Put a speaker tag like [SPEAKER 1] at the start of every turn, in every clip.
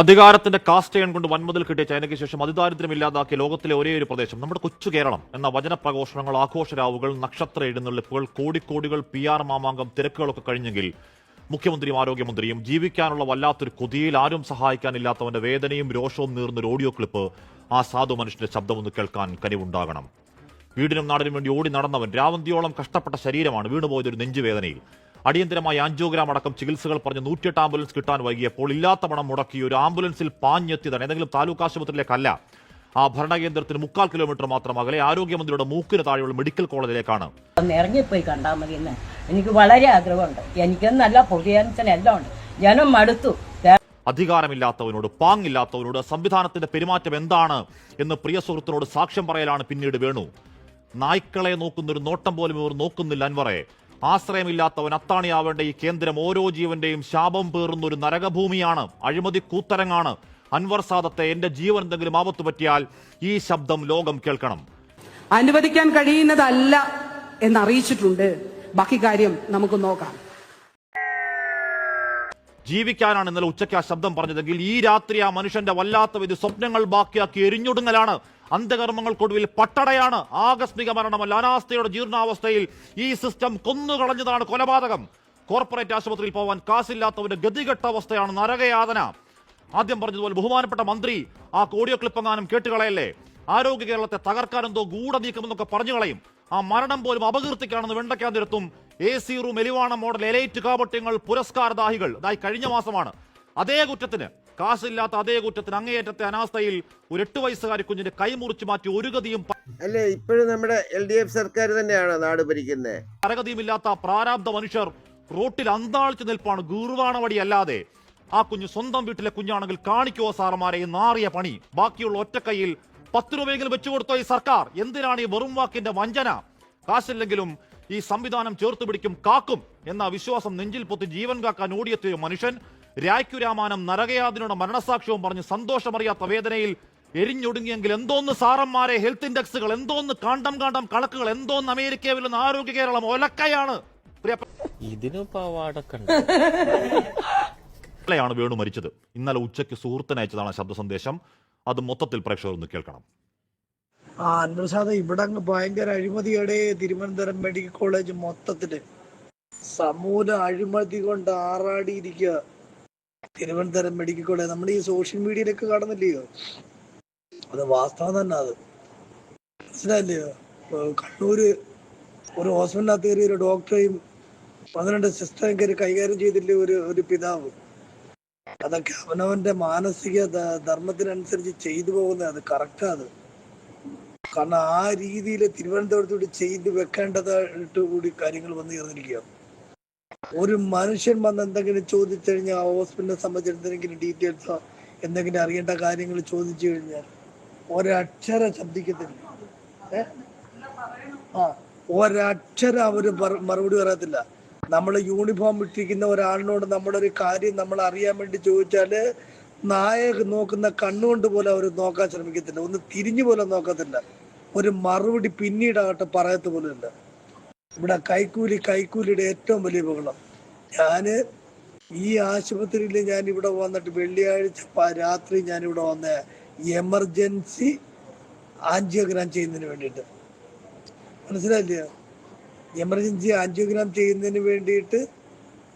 [SPEAKER 1] അധികാരത്തിന്റെ cast cast iron കൊണ്ട് വൻമുതൽ കിട്ടിയ ചൈനയ്ക്ക് ശേഷം അതിദാരിദ്ര്യം ഇല്ലാതാക്കിയ ലോകത്തിലെ ഒരേ ഒരു പ്രദേശം നമ്മുടെ കൊച്ചു കേരളം എന്ന വചനപ്രഘോഷണങ്ങൾ ആഘോഷരാവുകൾ നക്ഷത്ര എഴുന്നള്ളിപ്പുകൾ കോടിക്കോടികൾ പി ആർ മാമാങ്കം തിരക്കുകളൊക്കെ കഴിഞ്ഞെങ്കിൽ മുഖ്യമന്ത്രിയും ആരോഗ്യമന്ത്രിയും ജീവിക്കാനുള്ള വല്ലാത്തൊരു കൊതിയിൽ ആരും സഹായിക്കാനില്ലാത്തവന്റെ വേദനയും രോഷവും നീർന്നൊരു ഓഡിയോ ക്ലിപ്പ് ആ സാധു മനുഷ്യന്റെ ശബ്ദമൊന്ന് കേൾക്കാൻ കനിവുണ്ടാകണം. വീടിനും നാടിനും വേണ്ടി ഓടി നടന്നവൻ രാവന്തിയോളം കഷ്ടപ്പെട്ട ശരീരമാണ് വീണുപോയതൊരു നെഞ്ചുവേദനയിൽ. അടിയന്തരമായി ആൻജിയോഗ്രാം അടക്കം ചികിത്സകൾ പറഞ്ഞ് നൂറ്റിയെട്ട് ആംബുലൻസ് കിട്ടാൻ വൈകിയപ്പോൾ ഇല്ലാത്ത പണം മുടക്കി ഒരു ആംബുലൻസിൽ പാഞ്ഞെത്തിയതാണ്. ഏതെങ്കിലും താലൂക്ക് ആശുപത്രിയിലേക്കല്ല. ആ ഭരണകേന്ദ്രത്തിന് മുക്കാൽ കിലോമീറ്റർ മാത്രം അകലെ ആരോഗ്യമന്ത്രിയുടെ മൂക്കിന് താഴെയുള്ള മെഡിക്കൽ കോളേജിലേക്കാണ്.
[SPEAKER 2] ഇറങ്ങിപ്പോയി കണ്ടാൽ മതി എനിക്ക് വളരെ ആഗ്രഹമുണ്ട്. എനിക്ക് നല്ല ഉണ്ട്. ജനം മടുത്തു.
[SPEAKER 1] അധികാരമില്ലാത്തവനോട് പാങ്ങില്ലാത്തവനോട് സംവിധാനത്തിന്റെ പെരുമാറ്റം എന്താണ് എന്ന് പ്രിയ സുഹൃത്തിനോട് സാക്ഷ്യം പറയലാണ് പിന്നീട് വേണു. നായ്ക്കളെ നോക്കുന്ന ഒരു നോട്ടം പോലും ഇവർ നോക്കുന്നില്ല അൻവറെ. ആശ്രയമില്ലാത്തവൻ അത്താണിയാവേണ്ട ഈ കേന്ദ്രം ഓരോ ജീവന്റെയും ശാപം പേറുന്ന ഒരു നരകഭൂമിയാണ്. അഴിമതി കൂത്തരങ്ങാണ്. അൻവർ സാദത്തെ എന്റെ ജീവൻ എന്തെങ്കിലും ആപത്ത് പറ്റിയാൽ ഈ ശബ്ദം ലോകം കേൾക്കണം.
[SPEAKER 3] അനുവദിക്കാൻ കഴിയുന്നതല്ല എന്നറിയിച്ചിട്ടുണ്ട് ബാക്കി കാര്യം നമുക്ക് നോക്കാം.
[SPEAKER 1] ജീവിക്കാനാണ് ഇന്നലെ ഉച്ചയ്ക്ക് ആ ശബ്ദം പറഞ്ഞതെങ്കിൽ ഈ രാത്രി ആ മനുഷ്യന്റെ വല്ലാത്ത വിധി സ്വപ്നങ്ങൾ ബാക്കിയാക്കി എരിഞ്ഞൊടുങ്ങലാണ്. അന്ത്യകർമ്മങ്ങൾക്കൊടുവിൽ പട്ടടയാണ്. ആകസ്മിക മരണമല്ല അനാസ്ഥയുടെ ജീർണാവസ്ഥയിൽ ഈ സിസ്റ്റം കൊന്നുകളഞ്ഞതാണ് കൊലപാതകം. കോർപ്പറേറ്റ് ആശുപത്രിയിൽ പോവാൻ കാശില്ലാത്തവന്റെ ഗതികെട്ട അവസ്ഥയാണ് നരകയാതന. ആദ്യം പറഞ്ഞതുപോലെ ബഹുമാനപ്പെട്ട മന്ത്രി ആ ഓഡിയോ ക്ലിപ്പങ്ങാനും കേട്ടുകളയല്ലേ? ആരോഗ്യ കേരളത്തെ തകർക്കാനെന്തോ ഗൂഢ ഗൂഢനീക്കമെന്നൊക്കെ പറഞ്ഞു കളയും ആ മരണം പോലും അപകീർത്തിക്കാണെന്ന് വെണ്ടക്കാതിരത്തും എ സി റൂം എലിവാണ മോഡൽ എലൈറ്റ് കാപട്യങ്ങൾ പുരസ്കാരദാഹികൾ. ഇതായി കഴിഞ്ഞ മാസമാണ്. അതേ കുറ്റത്തിന് കാശില്ലാത്ത അതേ കുറ്റത്തിന് അങ്ങേയറ്റത്തെ അനാസ്ഥയിൽ ഒരു എട്ട് വയസ്സുകാരി കുഞ്ഞിന്റെ കൈമുറിച്ചു മാറ്റി ഒരു ഗതിയും
[SPEAKER 4] അല്ലേ ഇപ്പോഴും നമ്മുടെ എൽ ഡി എഫ് സർക്കാർ തന്നെയാണ് നാട് ഭരിക്കുന്നത്
[SPEAKER 1] പരഗതിയുമില്ലാത്ത പ്രാരാബ്ധ മനുഷ്യർ റോട്ടിൽ അന്താളിച്ചു നിൽപ്പാണ് ഗീർവാണവടി അല്ലാതെ ആ കുഞ്ഞ് സ്വന്തം വീട്ടിലെ കുഞ്ഞാണെങ്കിൽ കാണിക്കുവോ സാറന്മാരെ നാറിയ പണി. ബാക്കിയുള്ള ഒറ്റക്കൈയിൽ പത്ത് രൂപയെങ്കിലും വെച്ചു കൊടുത്തോ ഈ സർക്കാർ? എന്തിനാണ് ഈ വെറും വാക്കിന്റെ വഞ്ചന? കാശില്ലെങ്കിലും ഈ സംവിധാനം ചേർത്ത് പിടിക്കും കാക്കും എന്ന വിശ്വാസം നെഞ്ചിൽ പൊത്തി ജീവൻ കാക്കാൻ ഓടിയെത്തിയ മനുഷ്യൻ രായ്ക്കുരാമാനം നരകയാതിനുള്ള മരണസാക്ഷ്യവും പറഞ്ഞ് സന്തോഷമറിയാത്ത വേദനയിൽ എരിഞ്ഞൊടുങ്ങിയെങ്കിൽ എന്തോന്ന് സാറന്മാരെ ഹെൽത്ത് ഇൻഡെക്സുകൾ എന്തോന്ന് കാണ്ടം കാണ്ടം കണക്കുകൾ എന്തോന്ന് അമേരിക്കയിൽ നിന്ന് ആരോഗ്യ കേരളം ഒലക്കയാണ്? ഇതിനൊപ്പം
[SPEAKER 5] ഇതിന് പവാടൊക്കെ ാണ്
[SPEAKER 1] വേണു മരിച്ചത്. ഇന്നലെ ഉച്ചയ്ക്ക് സുഹൃത്തിനയച്ചതാണ് ശബ്ദ സന്ദേശം അത് മൊത്തത്തിൽ പ്രേക്ഷകർ ഒന്ന് കേൾക്കണം.
[SPEAKER 6] ആ അൻപ്രസാദ് ഇവിടെ അങ്ങ് ഭയങ്കര അഴിമതിയുടെ തിരുവനന്തപുരം മെഡിക്കൽ കോളേജ് മൊത്തത്തിൽ സമൂല അഴിമതി കൊണ്ട് ആറാടിയിരിക്കുക തിരുവനന്തപുരം മെഡിക്കൽ കോളേജ്. നമ്മൾ ഈ സോഷ്യൽ മീഡിയയിലൊക്കെ കാണുന്നില്ലയോ? അത് വാസ്തവം തന്നെ അത്. മനസ്സിലായില്ലയോ? കണ്ണൂര് ഒരു ഹോസ്പിറ്റലിനകത്ത് കയറി ഒരു ഡോക്ടറെയും പന്ത്രണ്ട് സിസ്റ്ററേയും കയറി കൈകാര്യം ചെയ്തില്ലേ ഒരു ഒരു പിതാവ്? അതൊക്കെ അവനവന്റെ മാനസിക ധർമ്മത്തിനനുസരിച്ച് ചെയ്തു പോകുന്നത് അത് കറക്റ്റാ അത് കാരണം ആ രീതിയിൽ തിരുവനന്തപുരത്തോട് ചെയ്ത് വെക്കേണ്ടതായിട്ട് കൂടി കാര്യങ്ങൾ വന്നു ചേർന്നിരിക്കുക ഒരു മനുഷ്യൻ വന്ന് എന്തെങ്കിലും ചോദിച്ചു കഴിഞ്ഞാൽ ഹോസ്പിറ്റലിനെ സംബന്ധിച്ച് എന്തെങ്കിലും ഡീറ്റെയിൽസോ എന്തെങ്കിലും അറിയേണ്ട കാര്യങ്ങൾ ചോദിച്ചു കഴിഞ്ഞാൽ ഒരക്ഷരം ശബ്ദിക്കത്തില്ല. ഏ? ആ ഒരക്ഷരം അവർ മറുപടി പറയത്തില്ല. നമ്മൾ യൂണിഫോം ഇട്ടിരിക്കുന്ന ഒരാളിനോട് ഒരു കാര്യം നമ്മൾ അറിയാൻ വേണ്ടി ചോദിച്ചാൽ നായ നോക്കുന്ന കണ്ണുകൊണ്ട് പോലെ അവർ നോക്കാൻ ശ്രമിക്കത്തില്ല. ഒന്ന് തിരിഞ്ഞു പോലെ നോക്കത്തില്ല. ഒരു മറുപടി പിന്നീടാകട്ടെ പറയത്ത് പോലും ഇല്ല. ഇവിടെ കൈക്കൂലി കൈക്കൂലിയുടെ ഏറ്റവും വലിയ ബഹളം ഞാൻ ഈ ആശുപത്രിയിൽ ഞാൻ ഇവിടെ വന്നിട്ട് വെള്ളിയാഴ്ച രാത്രി ഞാൻ ഇവിടെ വന്ന എമർജൻസി ആൻജിയോഗ്രാം ചെയ്യുന്നതിന് വേണ്ടിയിട്ട്. മനസ്സിലായില്ലയോ എമർജൻസി ആൻജിയോഗ്രാം ചെയ്യുന്നതിന് വേണ്ടിയിട്ട്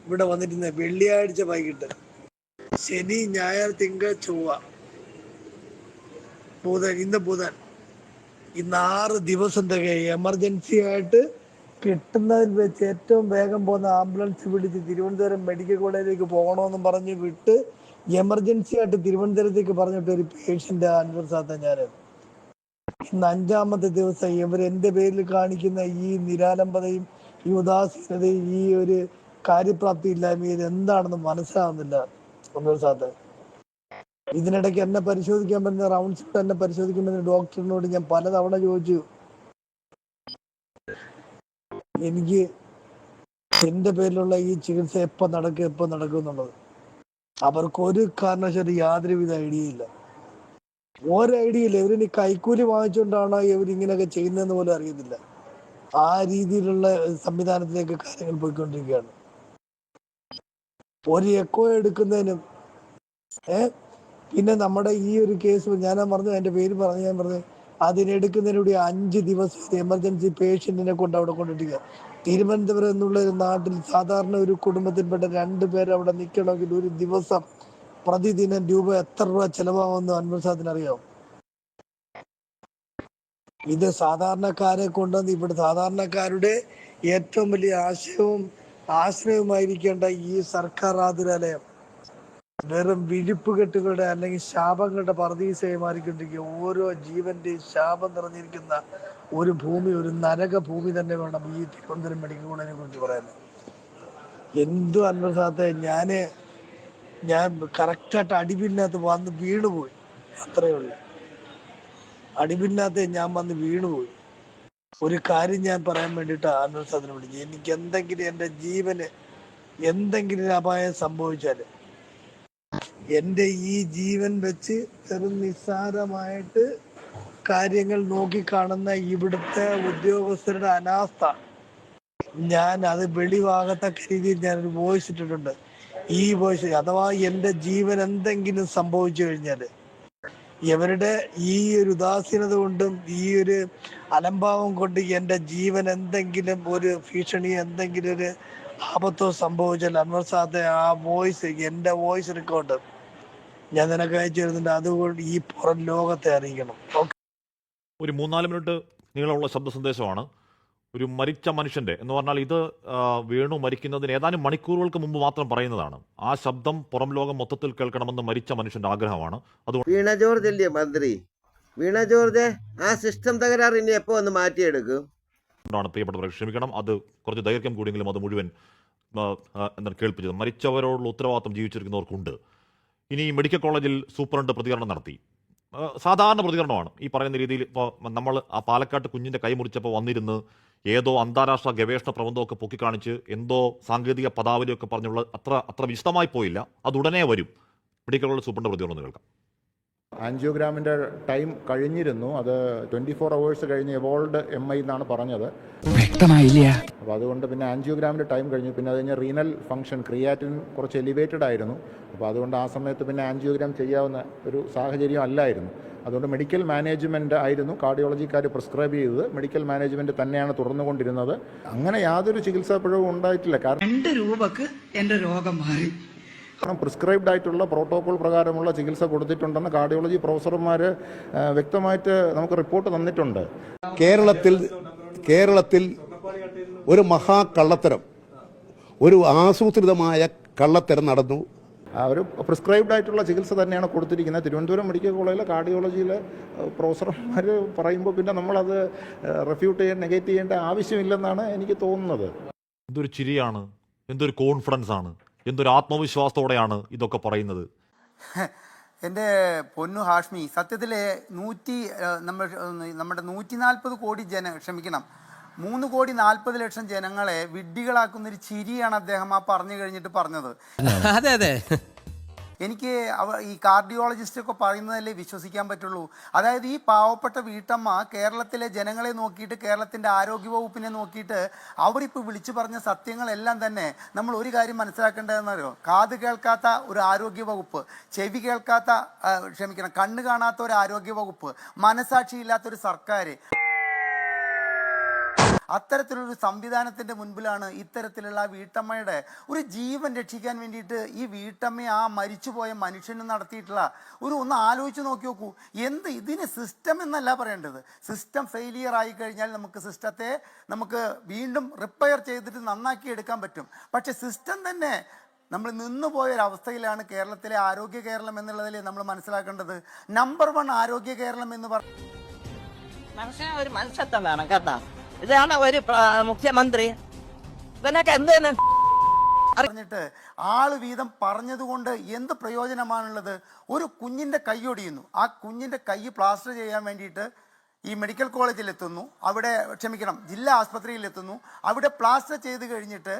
[SPEAKER 6] ഇവിടെ വന്നിരുന്ന വെള്ളിയാഴ്ച വൈകിട്ട്. ശനി ഞായർ തിങ്കൾ ചൊവ്വ. ബുധൻ ഇന്ന് ബുധൻ. ഇന്ന് ആറ് ദിവസം തികയും. എമർജൻസി ആയിട്ട് കിട്ടുന്നതിൽ വെച്ച് ഏറ്റവും വേഗം പോകുന്ന ആംബുലൻസ് വിളിച്ച് തിരുവനന്തപുരം മെഡിക്കൽ കോളേജിലേക്ക് പോകണമെന്നും പറഞ്ഞ് വിട്ട് എമർജൻസി ആയിട്ട് തിരുവനന്തപുരത്തേക്ക് പറഞ്ഞിട്ട് ഒരു പേഷ്യന്റ് അൻവർസാത്ത ഞാൻ ഇന്ന് അഞ്ചാമത്തെ ദിവസം ഇവർ എന്റെ പേരിൽ കാണിക്കുന്ന ഈ നിരാലംബതയും ഈ ഉദാസീനതയും ഈ ഒരു കാര്യപ്രാപ്തി ഇല്ലായ്മ ഇത് എന്താണെന്ന് മനസ്സിലാവുന്നില്ല. ഇതിനിടയ്ക്ക് എന്നെ പരിശോധിക്കാൻ പറ്റുന്ന റൗണ്ട്സ് എന്നെ പരിശോധിക്കാൻ പറ്റുന്ന ഡോക്ടറിനോട് ഞാൻ പലതവണ ചോദിച്ചു. എനിക്ക് എന്റെ പേരിലുള്ള ഈ ചികിത്സ എപ്പോ നടക്കും എപ്പോ നടക്കും എന്നുള്ളത്. അവർക്ക് ഒരു കാരണവശാലും യാതൊരുവിധ ഐഡിയ ഇല്ല. ഒരു ഐഡിയ ഇല്ല ഇവരിനി കൈക്കൂലി വാങ്ങിച്ചുകൊണ്ടാണോ ഇവരിങ്ങനെയൊക്കെ ചെയ്യുന്നതെന്ന് പോലും അറിയുന്നില്ല ആ രീതിയിലുള്ള സംവിധാനത്തിലേക്ക് കാര്യങ്ങൾ പോയിക്കൊണ്ടിരിക്കുകയാണ്. ഒരു എക്കോ എടുക്കുന്നതിനും ഏ പിന്നെ നമ്മുടെ ഈ ഒരു കേസ് ഞാൻ പറഞ്ഞു എന്റെ പേര് പറഞ്ഞു ഞാൻ പറഞ്ഞു അതിനെടുക്കുന്നതിലൂടെ അഞ്ച് ദിവസം എമർജൻസി പേഷ്യന്റിനെ കൊണ്ട് അവിടെ കൊണ്ടിട്ടിരിക്കുക. തിരുവനന്തപുരം എന്നുള്ള നാട്ടിൽ സാധാരണ ഒരു കുടുംബത്തിൽപ്പെട്ട രണ്ട് പേര് അവിടെ നിൽക്കണമെങ്കിൽ ഒരു ദിവസം പ്രതിദിനം രൂപ എത്ര രൂപ ചെലവാകുമെന്ന് അൻവർ അറിയാം ഇത് സാധാരണക്കാരെ കൊണ്ടുവന്ന് ഇവിടെ സാധാരണക്കാരുടെ ഏറ്റവും വലിയ ആശയവും ആശ്രയവുമായിരിക്കേണ്ട ഈ സർക്കാർ ആതുരാലയം. വെറും വിഴിപ്പുകെട്ടുകളുടെ അല്ലെങ്കിൽ ശാപങ്ങളുടെ പറദീസയായി മാറിക്കൊണ്ടിരിക്കുക ഓരോ ജീവന്റെയും ശാപം നിറഞ്ഞിരിക്കുന്ന ഒരു ഭൂമി ഒരു നരക ഭൂമി തന്നെ വേണം ഈ തിരുവനന്തപുരം മെഡിക്കൽ കോളേജിനെ കുറിച്ച് പറയാൻ. എന്തു അന്വേഷണത്തെ ഞാൻ ഞാൻ കറക്റ്റായിട്ട് അടിപിന്നകത്ത് വന്ന് വീണുപോയി. അത്രേ ഉള്ളൂ. അടിപിന്നകത്ത് ഞാൻ വന്ന് വീണുപോയി. ഒരു കാര്യം ഞാൻ പറയാൻ വേണ്ടിയിട്ട് സാധനം വിളിച്ചു എനിക്ക് എന്തെങ്കിലും എന്റെ ജീവന് എന്തെങ്കിലും അപായം സംഭവിച്ചാൽ എന്റെ ഈ ജീവൻ വെച്ച് ചെറു നിസ്സാരമായിട്ട് കാര്യങ്ങൾ നോക്കിക്കാണുന്ന ഇവിടുത്തെ ഉദ്യോഗസ്ഥരുടെ അനാസ്ഥ. ഞാൻ അത് വെളിവാകത്തക്ക രീതിയിൽ ഞാനൊരു വോയിസ് ഇട്ടിട്ടുണ്ട്. ഈ വോയിസ് അഥവാ എന്റെ ജീവൻ എന്തെങ്കിലും സംഭവിച്ചു കഴിഞ്ഞാൽ ഇവരുടെ ഈ ഒരു ഉദാസീനത കൊണ്ടും ഈ ഒരു അലംഭാവം കൊണ്ട് എന്റെ ജീവൻ എന്തെങ്കിലും ഒരു ഭീഷണി എന്തെങ്കിലും ഒരു ആപത്തോ സംഭവിച്ചാൽ അൻവർ സാദെ ആ വോയിസ് എന്റെ വോയിസ് റെക്കോർഡ് ഞാൻ നിനക്ക് അയച്ചു തരുന്നുണ്ട്. അതുകൊണ്ട് ഈ പുറം ലോകത്തെ അറിയിക്കണം.
[SPEAKER 1] ഒരു മൂന്നാൽ മിനിറ്റ് നീളമുള്ള ശബ്ദ സന്ദേശമാണ്. ഒരു മരിച്ച മനുഷ്യന്റെ എന്ന് പറഞ്ഞാൽ ഇത് വീണു മരിക്കുന്നതിന് ഏതാനും മണിക്കൂറുകൾക്ക് മുമ്പ് മാത്രം പറയുന്നതാണ്. ആ ശബ്ദം പുറം ലോകം മൊത്തത്തിൽ കേൾക്കണമെന്ന് മരിച്ച മനുഷ്യന്റെ ആഗ്രഹമാണ്. അതുകൊണ്ട്
[SPEAKER 4] വീണ ജോർജ് അല്ലേ മന്ത്രി? വീണ ജോർജ് ആ സിസ്റ്റം തകരാർ ഇനി എപ്പോ ഒന്ന് മാറ്റിയെടുക്കും?
[SPEAKER 1] കൊണ്ടാണ് പ്രിയപ്പെട്ടവരെ ക്ഷമിക്കണം. അത് കുറച്ച് ദൈർഘ്യം കൂടിയെങ്കിലും അത് മുഴുവൻ എന്താ എന്താണ് കേൾപ്പിച്ചത്. മരിച്ചവരോടുള്ള ഉത്തരവാദിത്വം ജീവിച്ചിരിക്കുന്നവർക്കുണ്ട്. ഇനി മെഡിക്കൽ കോളേജിൽ സൂപ്രണ്ട് പ്രതികരണം നടത്തി. സാധാരണ പ്രതികരണമാണ്. ഈ പറയുന്ന രീതിയിൽ ഇപ്പോൾ നമ്മൾ ആ പാലക്കാട്ട് കുഞ്ഞിന്റെ കൈ മുറിച്ചപ്പോൾ വന്നിരുന്ന് ഏതോ അന്താരാഷ്ട്ര ഗവേഷണ പ്രബന്ധമൊക്കെ പൊക്കിക്കാണിച്ച് എന്തോ സാങ്കേതിക പദാവലിയൊക്കെ പറഞ്ഞുള്ള അത്ര അത്ര വിശദമായി പോയില്ല. അത് ഉടനെ വരും. മെഡിക്കൽ കോളേജ് സൂപ്രണ്ട് പ്രതികരണം കേൾക്കാം.
[SPEAKER 7] ആൻജിയോഗ്രാമിന്റെ ടൈം കഴിഞ്ഞിരുന്നു. അത് ട്വന്റി ഫോർ അവേഴ്സ് കഴിഞ്ഞ് എവോൾഡ് എം ഐ എന്നാണ് പറഞ്ഞത്.
[SPEAKER 8] വ്യക്തമായില്ല.
[SPEAKER 7] അപ്പോൾ അതുകൊണ്ട് പിന്നെ ആൻജിയോഗ്രാമിന്റെ ടൈം കഴിഞ്ഞു. പിന്നെ അത് കഴിഞ്ഞാൽ റീനൽ ഫംഗ്ഷൻ ക്രിയാറ്റിൻ കുറച്ച് എലിവേറ്റഡ് ആയിരുന്നു അപ്പോൾ അതുകൊണ്ട് ആ സമയത്ത് പിന്നെ ആൻജിയോഗ്രാം ചെയ്യാവുന്ന ഒരു സാഹചര്യം അല്ലായിരുന്നു. അതുകൊണ്ട് മെഡിക്കൽ മാനേജ്മെന്റ് ആയിരുന്നു കാർഡിയോളജിക്കാർ പ്രിസ്ക്രൈബ് ചെയ്തത്. മെഡിക്കൽ മാനേജ്മെന്റ് തന്നെയാണ് തുറന്നുകൊണ്ടിരുന്നത്. അങ്ങനെ യാതൊരു ചികിത്സാ പിഴവും ഉണ്ടായിട്ടില്ല. കാരണം
[SPEAKER 3] രണ്ട് രൂപക്ക് എന്റെ രോഗം മാറി.
[SPEAKER 7] കാരണം പ്രിസ്ക്രൈബ്ഡ് ആയിട്ടുള്ള പ്രോട്ടോകോൾ പ്രകാരമുള്ള ചികിത്സ കൊടുത്തിട്ടുണ്ടെന്ന് കാർഡിയോളജി പ്രൊഫസർമാർ വ്യക്തമായിട്ട് നമുക്ക് റിപ്പോർട്ട് തന്നിട്ടുണ്ട്.
[SPEAKER 9] കേരളത്തിൽ കേരളത്തിൽ ഒരു മഹാ കള്ളത്തരം ഒരു ആസൂത്രിതമായ കള്ളത്തരം നടന്നു.
[SPEAKER 7] ഒരു പ്രിസ്ക്രൈബ്ഡ് ആയിട്ടുള്ള ചികിത്സ തന്നെയാണ് കൊടുത്തിരിക്കുന്നത്. തിരുവനന്തപുരം മെഡിക്കൽ കോളേജിലെ കാർഡിയോളജിയിലെ പ്രൊഫസർമാർ പറയുമ്പോൾ പിന്നെ നമ്മളത് റെഫ്യൂട്ട് ചെയ്യാൻ നെഗറ്റ് ചെയ്യേണ്ട ആവശ്യമില്ലെന്നാണ് എനിക്ക് തോന്നുന്നത്.
[SPEAKER 1] എന്തൊരു ചിരിയാണ് എന്തൊരു കോൺഫിഡൻസ് ആണ് എന്തൊരു ആത്മവിശ്വാസത്തോടെയാണ് ഇതൊക്കെ പറയുന്നത്.
[SPEAKER 10] എന്റെ പൊന്നു ഹാഷ്മി സത്യത്തിൽ നൂറ്റി നമ്മൾ നമ്മുടെ നൂറ്റി നാൽപ്പത് കോടി ജന ക്ഷമിക്കണം. മൂന്ന് കോടി നാൽപ്പത് ലക്ഷം ജനങ്ങളെ വിഡ്ഢികളാക്കുന്ന ഒരു ചിരിയാണ് അദ്ദേഹം ആ പറഞ്ഞു കഴിഞ്ഞിട്ട് പറഞ്ഞത്.
[SPEAKER 8] അതെ അതെ.
[SPEAKER 10] എനിക്ക് അവ ഈ കാർഡിയോളജിസ്റ്റ് ഒക്കെ പറയുന്നതല്ലേ വിശ്വസിക്കാൻ പറ്റുള്ളൂ. അതായത് ഈ പാവപ്പെട്ട വീട്ടമ്മ കേരളത്തിലെ ജനങ്ങളെ നോക്കിയിട്ട് കേരളത്തിന്റെ ആരോഗ്യവകുപ്പിനെ നോക്കിയിട്ട് അവരിപ്പോൾ വിളിച്ചു പറഞ്ഞ സത്യങ്ങളെല്ലാം തന്നെ നമ്മൾ ഒരു കാര്യം മനസ്സിലാക്കേണ്ടതെന്നറിയോ? കാത് കേൾക്കാത്ത ഒരു ആരോഗ്യ വകുപ്പ് ചെവി കേൾക്കാത്ത ക്ഷമിക്കണം കണ്ണ് കാണാത്ത ഒരു ആരോഗ്യ ആരോഗ്യവകുപ്പ് മനസാക്ഷിയില്ലാത്തൊരു സർക്കാർ അത്തരത്തിലൊരു സംവിധാനത്തിന്റെ മുൻപിലാണ് ഇത്തരത്തിലുള്ള വീട്ടമ്മയുടെ ഒരു ജീവൻ രക്ഷിക്കാൻ വേണ്ടിയിട്ട് ഈ വീട്ടമ്മ ആ മരിച്ചുപോയ മനുഷ്യന് നടത്തിയിട്ടുള്ള ഒരു ഒന്ന് ആലോചിച്ച് നോക്കി നോക്കൂ. എന്ത് ഇതിന് സിസ്റ്റം എന്നല്ല പറയേണ്ടത്. സിസ്റ്റം ഫെയിലിയർ ആയി കഴിഞ്ഞാൽ നമുക്ക് സിസ്റ്റത്തെ നമുക്ക് വീണ്ടും റിപ്പയർ ചെയ്തിട്ട് നന്നാക്കി എടുക്കാൻ പറ്റും. പക്ഷെ സിസ്റ്റം തന്നെ നമ്മൾ നിന്നുപോയ ഒരു അവസ്ഥയിലാണ് കേരളത്തിലെ ആരോഗ്യ കേരളം എന്നുള്ളതിൽ നമ്മൾ മനസ്സിലാക്കേണ്ടത്. നമ്പർ വൺ ആരോഗ്യ കേരളം എന്ന് പറഞ്ഞു
[SPEAKER 2] മനുഷ്യന് ഒരു മനുഷ്യത്വം വേണം കേട്ടോ. ഇതാണ് ഒരു മുഖ്യമന്ത്രി. ഇവനൊക്കെ എന്ത്
[SPEAKER 10] പറഞ്ഞിട്ട് ആൾ വീതം പറഞ്ഞതുകൊണ്ട് എന്ത് പ്രയോജനമാണുള്ളത്? ഒരു കുഞ്ഞിന്റെ കൈ ഒടിയുന്നു. ആ കുഞ്ഞിന്റെ കൈ പ്ലാസ്റ്റർ ചെയ്യാൻ വേണ്ടിയിട്ട് ഈ മെഡിക്കൽ കോളേജിൽ എത്തുന്നു അവിടെ ക്ഷമിക്കണം ജില്ലാ ആസ്പത്രിയിൽ എത്തുന്നു അവിടെ പ്ലാസ്റ്റർ ചെയ്ത് കഴിഞ്ഞിട്ട്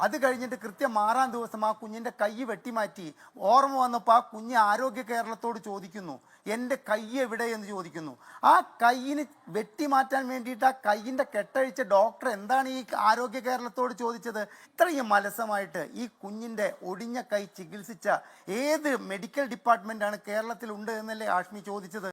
[SPEAKER 10] അത് കഴിഞ്ഞിട്ട് കൃത്യം ആറാം ദിവസം ആ കുഞ്ഞിന്റെ കൈ വെട്ടിമാറ്റി ഓർമ്മ വന്നപ്പോൾ ആ കുഞ്ഞ് ആരോഗ്യ കേരളത്തോട് ചോദിക്കുന്നു എന്റെ കൈ എവിടെ എന്ന് ചോദിക്കുന്നു? ആ കൈയിന് വെട്ടിമാറ്റാൻ വേണ്ടിയിട്ട് ആ കൈയിന്റെ കെട്ടഴിച്ച ഡോക്ടർ എന്താണ് ഈ ആരോഗ്യ കേരളത്തോട് ചോദിച്ചത്? ഇത്രയും മലസമായിട്ട് ഈ കുഞ്ഞിന്റെ ഒടിഞ്ഞ കൈ ചികിത്സിച്ച ഏത് മെഡിക്കൽ ഡിപ്പാർട്ട്മെന്റാണ് കേരളത്തിൽ ഉണ്ട് എന്നല്ലേ ആഷ്മി ചോദിച്ചത്?